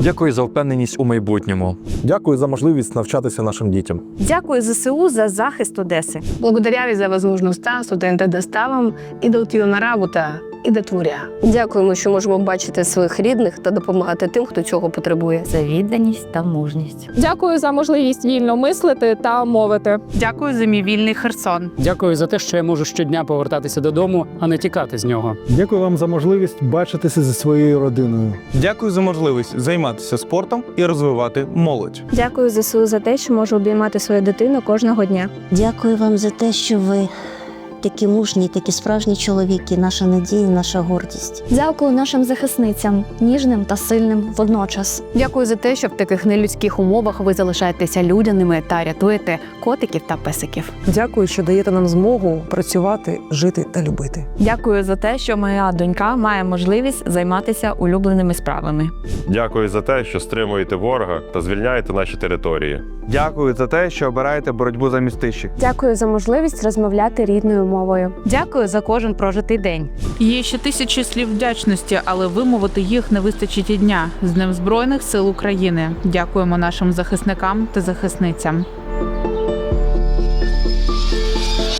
Дякую за впевненість у майбутньому. Дякую за можливість навчатися нашим дітям. Дякую ЗСУ за захист Одеси. Благодаря за возможность студенты доставом идут на работу і до творя. Дякуємо, що можемо бачити своїх рідних та допомагати тим, хто цього потребує. За відданість та мужність. Дякую за можливість вільно мислити та мовити. Дякую за мій вільний Херсон. Дякую за те, що я можу щодня повертатися додому, а не тікати з нього. Дякую вам за можливість бачитися зі своєю родиною. Дякую за можливість займатися спортом і розвивати молодь. Дякую ЗСУ за те, що можу обіймати свою дитину кожного дня. Дякую вам за те, що ви такі мужні, такі справжні чоловіки, наша надія, наша гордість. Дякую нашим захисницям, ніжним та сильним водночас. Дякую за те, що в таких нелюдських умовах ви залишаєтеся людяними та рятуєте котиків та песиків. Дякую, що даєте нам змогу працювати, жити та любити. Дякую за те, що моя донька має можливість займатися улюбленими справами. Дякую за те, що стримуєте ворога та звільняєте наші території. Дякую за те, що обираєте боротьбу за містищі. Дякую за можливість розмовляти рідною мовою. Дякую за кожен прожитий день. Є ще тисячі слів вдячності, але вимовити їх не вистачить і дня з Днем Збройних сил України. Дякуємо нашим захисникам та захисницям.